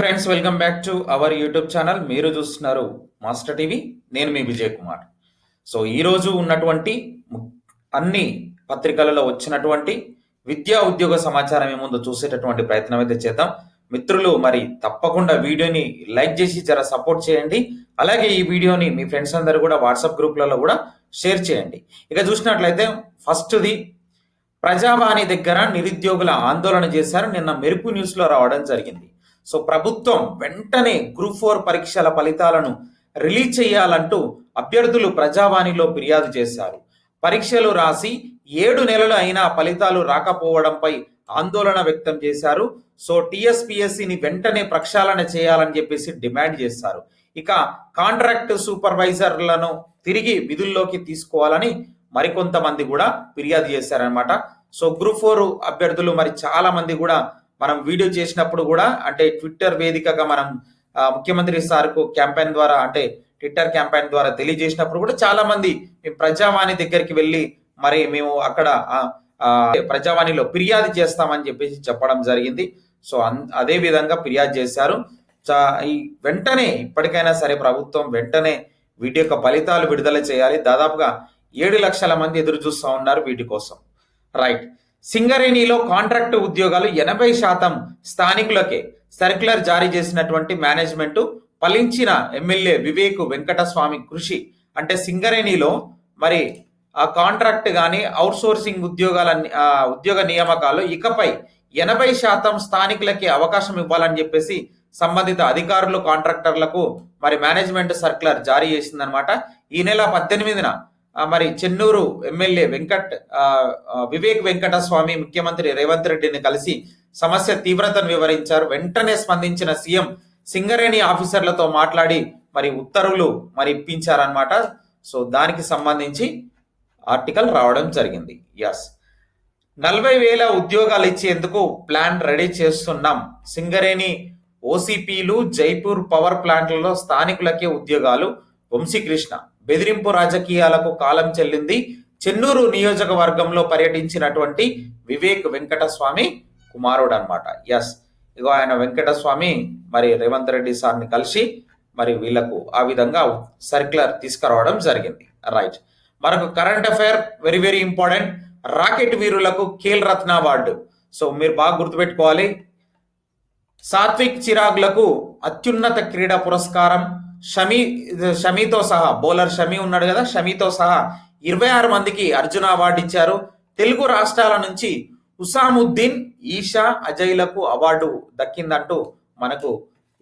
Friends welcome back to our YouTube channel మీరు చూస్తున్నారు master TV నేను మీ విజయ్ కుమార్. సో ఈరోజు ఉన్నటువంటి అన్ని పత్రికలలో వచ్చినటువంటి విద్యా ఉద్యోగ సమాచారం ఏముందో ముందు చూసేటటువంటి ప్రయత్నం అయితే చేద్దాం. మిత్రులు మరి తప్పకుండా వీడియోని లైక్ చేసి జర సపోర్ట్ చేయండి. అలాగే ఈ వీడియోని మీ ఫ్రెండ్స్ అందరూ కూడా వాట్సాప్ గ్రూప్లలో కూడా షేర్ చేయండి. ఇక చూసినట్లయితే ఫస్ట్ది ప్రజావాణి దగ్గర నిరుద్యోగుల ఆందోళన చేశారు. నిన్న మెరుపు న్యూస్లో రావడం జరిగింది. సో ప్రభుత్వం వెంటనే గ్రూప్ ఫోర్ పరీక్షల ఫలితాలను రిలీజ్ చేయాలంటూ అభ్యర్థులు ప్రజావాణిలో ఫిర్యాదు చేశారు. పరీక్షలు రాసి ఏడు నెలలు అయినా ఫలితాలు రాకపోవడంపై ఆందోళన వ్యక్తం చేశారు. సో టిఎస్పిఎస్సిని వెంటనే ప్రక్షాళన చేయాలని చెప్పేసి డిమాండ్ చేశారు. ఇక కాంట్రాక్ట్ సూపర్వైజర్లను తిరిగి విధుల్లోకి తీసుకోవాలని మరికొంతమంది కూడా ఫిర్యాదు చేశారనమాట సో గ్రూప్ ఫోర్ అభ్యర్థులు మరి చాలా మంది కూడా మనం వీడియో చేసినప్పుడు కూడా అంటే ట్విట్టర్ వేదికగా మనం ముఖ్యమంత్రి సార్కు క్యాంపెయిన్ ద్వారా అంటే ట్విట్టర్ క్యాంపెయిన్ ద్వారా తెలియజేసినప్పుడు కూడా చాలా మంది మేము ప్రజావాణి దగ్గరికి వెళ్ళి మరి మేము అక్కడ ప్రజావాణిలో ఫిర్యాదు చేస్తామని చెప్పేసి చెప్పడం జరిగింది. సో అన్- అదే విధంగా ఫిర్యాదు చేశారు. ఈ వెంటనే ఇప్పటికైనా సరే ప్రభుత్వం వెంటనే వీటి యొక్క ఫలితాలు విడుదల చేయాలి. దాదాపుగా ఏడు లక్షల మంది ఎదురు చూస్తూ ఉన్నారు వీటి కోసం. రైట్. సింగరేణిలో కాంట్రాక్ట్ ఉద్యోగాలు ఎనభై శాతం స్థానికులకే సర్క్యులర్ జారీ చేసినటువంటి మేనేజ్మెంట్ ఫలించిన ఎమ్మెల్యే వివేక్ వెంకటస్వామి కృషి. అంటే సింగరేణిలో మరి ఆ కాంట్రాక్ట్ కానీ అవుట్సోర్సింగ్ ఉద్యోగాల ఉద్యోగ నియామకాలు ఇకపై ఎనభై శాతం స్థానికులకి అవకాశం ఇవ్వాలని చెప్పేసి సంబంధిత అధికారులు కాంట్రాక్టర్లకు మరి మేనేజ్మెంట్ సర్క్యులర్ జారీ చేసిందనమాట. ఈ నెల పద్దెనిమిదిన మరి చెన్నూరు ఎమ్మెల్యే వెంకట్ వివేక్ వెంకటస్వామి ముఖ్యమంత్రి రేవంత్ రెడ్డిని కలిసి సమస్య తీవ్రతను వివరించారు. వెంటనే స్పందించిన సీఎం సింగరేణి ఆఫీసర్లతో మాట్లాడి మరి ఉత్తర్వులు మరి ఇప్పించారనమాట సో దానికి సంబంధించి ఆర్టికల్ రావడం జరిగింది. ఎస్ నలభై వేల ఉద్యోగాలు ఇచ్చేందుకు ప్లాన్ రెడీ చేస్తున్నాం. సింగరేణి ఓసిపిలు జైపూర్ పవర్ ప్లాంట్లలో స్థానికులకే ఉద్యోగాలు. వంశీకృష్ణ బెదిరింపు రాజకీయాలకు కాలం చెల్లింది. చెన్నూరు నియోజకవర్గంలో పర్యటించినటువంటి వివేక్ వెంకటస్వామి కుమారుడు అనమాట ఎస్ ఇగో ఆయన వెంకటస్వామి మరి రేవంత్ రెడ్డి సార్ని కలిసి మరి వీళ్ళకు ఆ విధంగా సర్క్యులర్ తీసుకురావడం జరిగింది. రైట్ మనకు current affair very very important. Rocket వీరులకు ఖేల్ రత్న అవార్డు. సో మీరు బాగా గుర్తుపెట్టుకోవాలి. సాత్విక్ చిరాగ్లకు అత్యున్నత క్రీడా పురస్కారం. షమీ షమీతో సహా బౌలర్ షమీ ఉన్నాడు కదా షమీతో సహా ఇరవై ఆరు మందికి అర్జున అవార్డు ఇచ్చారు. తెలుగు రాష్ట్రాల నుంచి హుసాముద్దీన్ ఈషా అజయ్లకు అవార్డు దక్కిందంటూ మనకు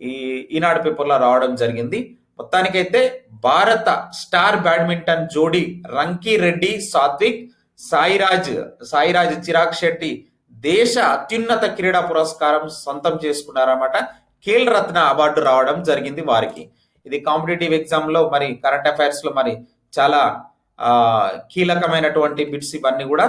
ఈ ఈనాడు పేపర్లో రావడం జరిగింది. మొత్తానికైతే భారత స్టార్ బ్యాడ్మింటన్ జోడీ రంకి రెడ్డి సాత్విక్ సాయిరాజ్ సాయిరాజ్ చిరాగ్ శెట్టి దేశ అత్యున్నత క్రీడా పురస్కారం సొంతం చేసుకున్నారన్నమాట. ఖేల్ రత్న అవార్డు రావడం జరిగింది వారికి. ఇది కాంపిటేటివ్ ఎగ్జామ్లో మరి కరెంట్ అఫైర్స్లో మరి చాలా కీలకమైనటువంటి బిట్స్ ఇవన్నీ కూడా.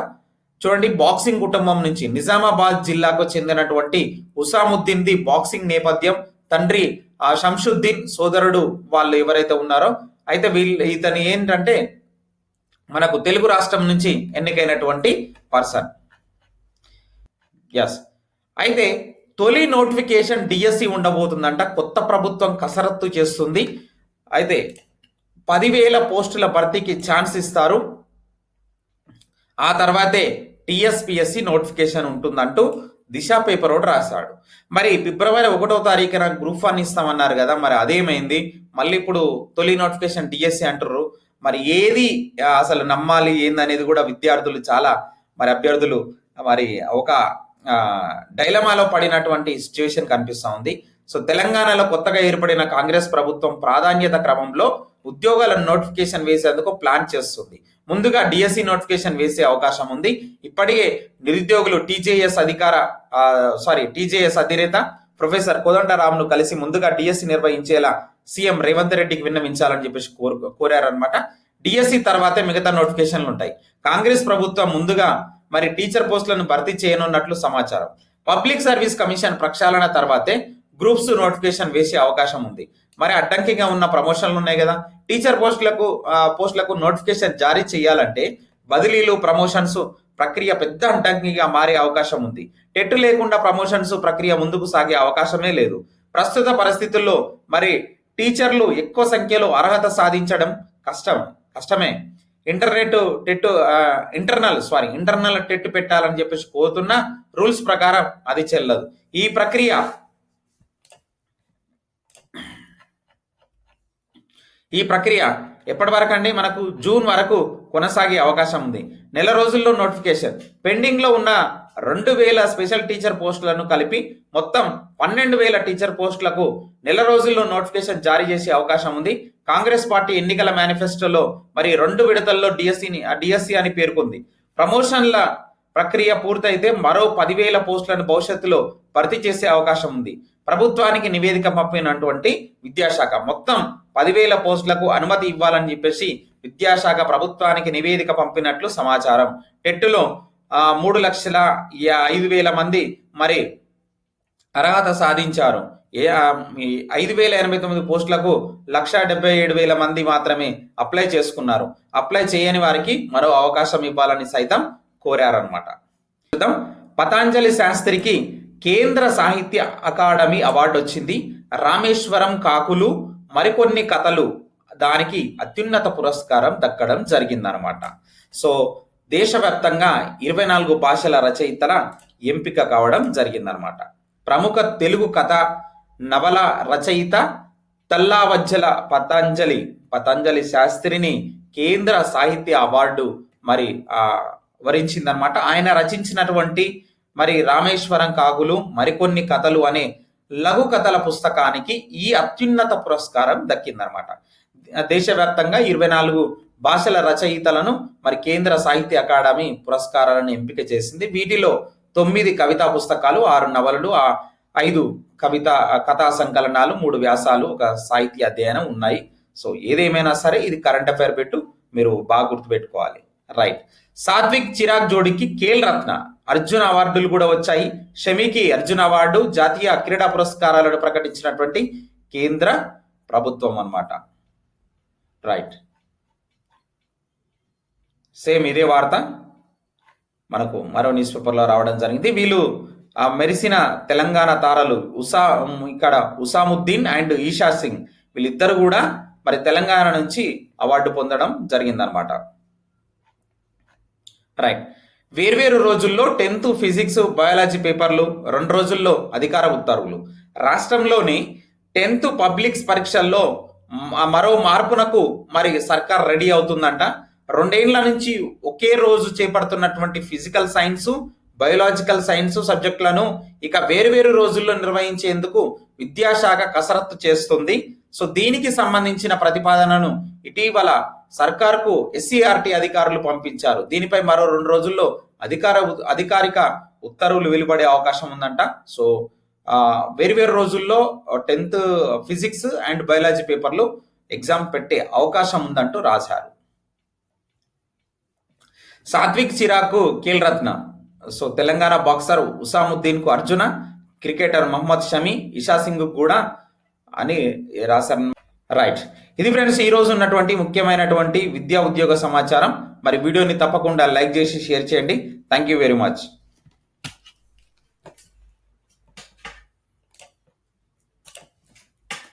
చూడండి బాక్సింగ్ కుటుంబం నుంచి నిజామాబాద్ జిల్లాకు చెందినటువంటి ఉసాముద్దీన్ ది బాక్సింగ్ నేపథ్యం. తండ్రి ఆ షంషుద్దీన్ సోదరుడు వాళ్ళు ఎవరైతే ఉన్నారో అయితే వీళ్ళు ఇతని ఏంటంటే మనకు తెలుగు రాష్ట్రం నుంచి ఎన్నికైనటువంటి పర్సన్. ఎస్ అయితే తొలి నోటిఫికేషన్ డిఎస్సి ఉండబోతుందంట. కొత్త ప్రభుత్వం కసరత్తు చేస్తుంది. అయితే పదివేల పోస్టుల భర్తీకి ఛాన్స్ ఇస్తారు. ఆ తర్వాతే టిఎస్పిఎస్సి నోటిఫికేషన్ ఉంటుందంటూ దిశ పేపర్ ఒకటి రాశాడు. మరి ఫిబ్రవరి ఒకటో తారీఖున గ్రూప్ వన్ ఇస్తామన్నారు కదా మరి అదేమైంది? మళ్ళీ ఇప్పుడు తొలి నోటిఫికేషన్ డిఎస్సి అంటారు మరి ఏది అసలు నమ్మాలి ఏందనేది కూడా విద్యార్థులు చాలా మరి అభ్యర్థులు మరి ఒక డైలమాలో పడినటువంటి సిచ్యువేషన్ కనిపిస్తూ ఉంది. సో తెలంగాణలో కొత్తగా ఏర్పడిన కాంగ్రెస్ ప్రభుత్వం ప్రాధాన్యత క్రమంలో ఉద్యోగాల నోటిఫికేషన్ వేసేందుకు ప్లాన్ చేస్తుంది. ముందుగా డిఎస్సి నోటిఫికేషన్ వేసే అవకాశం ఉంది. ఇప్పటికే నిరుద్యోగులు టీజేఎస్ అధికార సారీ టీజేఎస్ అధినేత ప్రొఫెసర్ కోదండరామ్ను కలిసి ముందుగా డిఎస్సి నిర్వహించేలా సీఎం రేవంత్ రెడ్డికి విన్నవించాలని చెప్పేసి కోరు కోరారనమాట డిఎస్సి తర్వాతే మిగతా నోటిఫికేషన్లు ఉంటాయి. కాంగ్రెస్ ప్రభుత్వం ముందుగా మరి టీచర్ పోస్టులను భర్తీ చేయనున్నట్లు సమాచారం. పబ్లిక్ సర్వీస్ కమిషన్ ప్రక్షాళన తర్వాతే గ్రూప్స్ నోటిఫికేషన్ వేసే అవకాశం ఉంది. మరి అడ్డంకిగా ఉన్న ప్రమోషన్లు ఉన్నాయి కదా. టీచర్ పోస్టులకు పోస్టులకు నోటిఫికేషన్ జారీ చేయాలంటే బదిలీలు ప్రమోషన్స్ ప్రక్రియ పెద్ద అడ్డంకిగా మారే అవకాశం ఉంది. టెట్ లేకుండా ప్రమోషన్స్ ప్రక్రియ ముందుకు సాగే అవకాశమే లేదు. ప్రస్తుత పరిస్థితుల్లో మరి టీచర్లు ఎక్కువ సంఖ్యలో అర్హత సాధించడం కష్టం కష్టమే. Internet TET internal sorry internal TET పెట్టాలని చెప్పేసి కోరుతున్న రూల్స్ ప్రకారం అది చెల్లదు. ఈ ప్రక్రియ ఈ ప్రక్రియ ఎప్పటి వరకు అండి? మనకు జూన్ వరకు కొనసాగే అవకాశం ఉంది. నెల రోజుల్లో నోటిఫికేషన్. పెండింగ్లో ఉన్న రెండు వేల స్పెషల్ టీచర్ పోస్టులను కలిపి మొత్తం పన్నెండు వేల టీచర్ పోస్టులకు నెల రోజుల్లో నోటిఫికేషన్ జారీ చేసే అవకాశం ఉంది. కాంగ్రెస్ పార్టీ ఎన్నికల మేనిఫెస్టోలో మరి రెండు విడతల్లో డిఎస్సిని డిఎస్సి అని పేర్కొంది. ప్రమోషన్ల ప్రక్రియ పూర్తయితే మరో పదివేల పోస్టులను భవిష్యత్తులో భర్తీ చేసే అవకాశం ఉంది. ప్రభుత్వానికి నివేదిక పంపినటువంటి విద్యాశాఖ మొత్తం పదివేల పోస్టులకు అనుమతి ఇవ్వాలని చెప్పేసి విద్యాశాఖ ప్రభుత్వానికి నివేదిక పంపినట్లు సమాచారం. టెట్టులో మూడు లక్షల యా- ఐదు వేల మంది మరి అర్హత సాధించారు. ఏ ఐదు వేల ఎనభై తొమ్మిది పోస్టులకు లక్ష డెబ్బై ఏడు వేల మంది మాత్రమే అప్లై చేసుకున్నారు. అప్లై చేయని వారికి మరో అవకాశం ఇవ్వాలని సైతం కోరారనమాట చూద్దాం. పతాంజలి శాస్త్రికి కేంద్ర సాహిత్య అకాడమీ అవార్డు వచ్చింది. రామేశ్వరం కాకులు మరికొన్ని కథలు దానికి అత్యున్నత పురస్కారం దక్కడం జరిగిందనమాట సో దేశవ్యాప్తంగా ఇరవై నాలుగు భాషల రచయితల ఎంపిక కావడం జరిగిందనమాట ప్రముఖ తెలుగు కథ నవల రచయిత తల్లావజ్జల పతంజలి పతంజలి శాస్త్రిని కేంద్ర సాహిత్య అవార్డు మరి వరించిందనమాట ఆయన రచించినటువంటి మరి రామేశ్వరం కాగులు మరికొన్ని కథలు అనే లఘు కథల పుస్తకానికి ఈ అత్యున్నత పురస్కారం దక్కిందనమాట దేశవ్యాప్తంగా ఇరవై నాలుగు భాషల రచయితలను మరి కేంద్ర సాహిత్య అకాడమీ పురస్కారాలను ఎంపిక చేసింది. వీటిలో తొమ్మిది కవితా పుస్తకాలు ఆరు నవలలు ఆ ఐదు కవిత కథా సంకలనాలు మూడు వ్యాసాలు ఒక సాహిత్య అధ్యయనం ఉన్నాయి. సో ఏదేమైనా సరే ఇది కరెంట్ అఫైర్ పెట్టు మీరు బాగా గుర్తుపెట్టుకోవాలి. రైట్. సాత్విక్ చిరాగ్ జోడికి కేల్ రత్న. అర్జున్ అవార్డులు కూడా వచ్చాయి. షమికి అర్జున్ అవార్డు జాతీయ క్రీడా పురస్కారాలను ప్రకటించినటువంటి కేంద్ర ప్రభుత్వం అన్నమాట. రైట్. సేమ్ ఇదే వార్త మనకు మరో న్యూస్ పేపర్లో రావడం జరిగింది. వీళ్ళు ఆ మెరిసిన తెలంగాణ తారలు ఉసా ఇక్కడ ఉసాముద్దీన్ అండ్ ఈషా సింగ్ వీళ్ళిద్దరు కూడా మరి తెలంగాణ నుంచి అవార్డు పొందడం జరిగిందనమాట రైట్. వేర్వేరు రోజుల్లో టెన్త్ ఫిజిక్స్ బయాలజీ పేపర్లు రెండు రోజుల్లో అధికార ఉత్తర్వులు. రాష్ట్రంలోని టెన్త్ పబ్లిక్స్ పరీక్షల్లో మరో మార్పునకు మరి సర్కార్ రెడీ అవుతుందంట. రెండేళ్ళ నుంచి ఒకే రోజు చేపడుతున్నటువంటి ఫిజికల్ సైన్స్ బయోలాజికల్ సైన్స్ సబ్జెక్టులను ఇక వేరువేరు రోజుల్లో నిర్వహించేందుకు విద్యాశాఖ కసరత్తు చేస్తుంది. సో దీనికి సంబంధించిన ప్రతిపాదనను ఇటీవల సర్కార్కు ఎస్సీఆర్టీ అధికారులు పంపించారు. దీనిపై మరో రెండు రోజుల్లో అధికార అధికారిక ఉత్తర్వులు వెలువడే అవకాశం ఉందంట. సో వేరువేరు రోజుల్లో టెన్త్ ఫిజిక్స్ అండ్ బయాలజీ పేపర్లు ఎగ్జామ్ పెట్టే అవకాశం ఉందంటూ రాశారు. సాత్విక్ చిరాకు కీల్రత్న సో తెలంగాణ బాక్సర్ ఉసాముద్దీన్కు అర్జున క్రికెటర్ మహమ్మద్ షమి ఇషా సింగ్ కూడా అని రాశారు. రైట్. ఇది ఫ్రెండ్స్ ఈ రోజు ఉన్నటువంటి ముఖ్యమైనటువంటి విద్యా ఉద్యోగ సమాచారం. మరి వీడియోని తప్పకుండా లైక్ చేసి షేర్ చేయండి. Thank you very much.